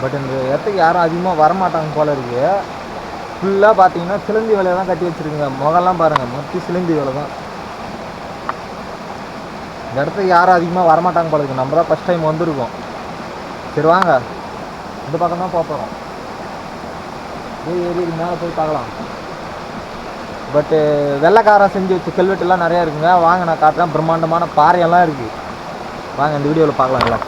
But இந்த இடத்துக்கு யாரும் அதிகமாக வரமாட்டாங்க போல இருக்குது ஃபுல்லாக பார்த்தீங்கன்னா சிலந்தி வேலையை தான் கட்டி வச்சிருக்குங்க. முகம்லாம் பாருங்கள் மொத்தி சிலந்தி வேலை தான். இந்த இடத்துக்கு யாரும் அதிகமாக வரமாட்டாங்க போல இருக்கு. நம்ம தான் ஃபஸ்ட் டைம் வந்திருக்கோம். சரி வாங்க. இந்த பக்கம் தான் போகிறோம் போய் ஏறி மேலே போய் பார்க்கலாம். பட்டு வெள்ளைக்காரன் செஞ்சு வச்ச கல்வெட்டுலாம் நிறையா இருக்குங்க. வாங்க நான் காட்டுறேன். பிரம்மாண்டமான பாறையெல்லாம் இருக்குது வாங்க இந்த வீடியோவில் பார்க்கலாங்களா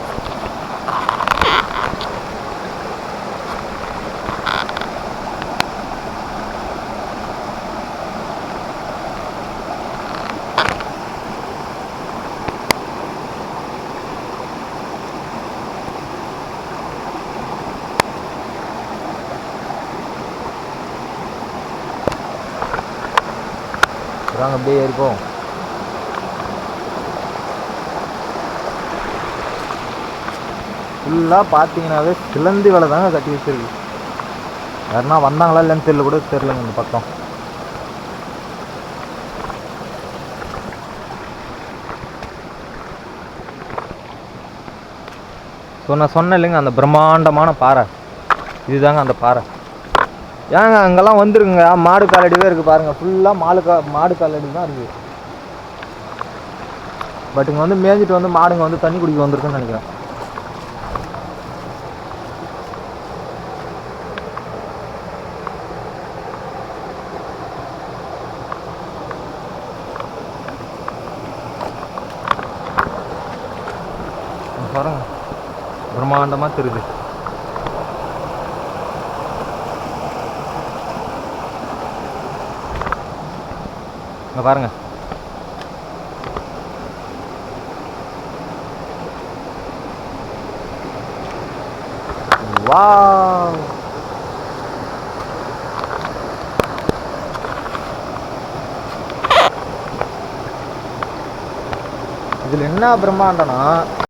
வாங்க அப்படியே ஏறிப்போம். ஃபுல்லாக பார்த்தீங்கன்னாவே சிலந்தி வேலை தாங்க கட்டி வச்சிருக்கு. யாருன்னா வந்தாங்களா இல்லைன்னு தெரியல கூட தெரிலங்க இந்த பக்கம். ஸோ நான் சொன்னேன் இல்லைங்க அந்த பிரம்மாண்டமான பாறை. இதுதாங்க அந்த பாறை. ஏங்க அங்கெல்லாம் வந்துருக்குங்க மாடு காலடிவே இருக்குது பாருங்கள் ஃபுல்லாக மாடு கா மாடு காலடி தான் இருக்குது பட் இங்கே வந்து மேய்ஞ்சிட்டு வந்து மாடுங்க வந்து தண்ணி குடிக்க வந்திருக்குன்னு நினைக்கிறேன். பாருங்க. பிரம்மாண்டமாக தெரியுது. இங்கே பாருங்க. வா இதில் என்ன பிரம்மாண்டம்னா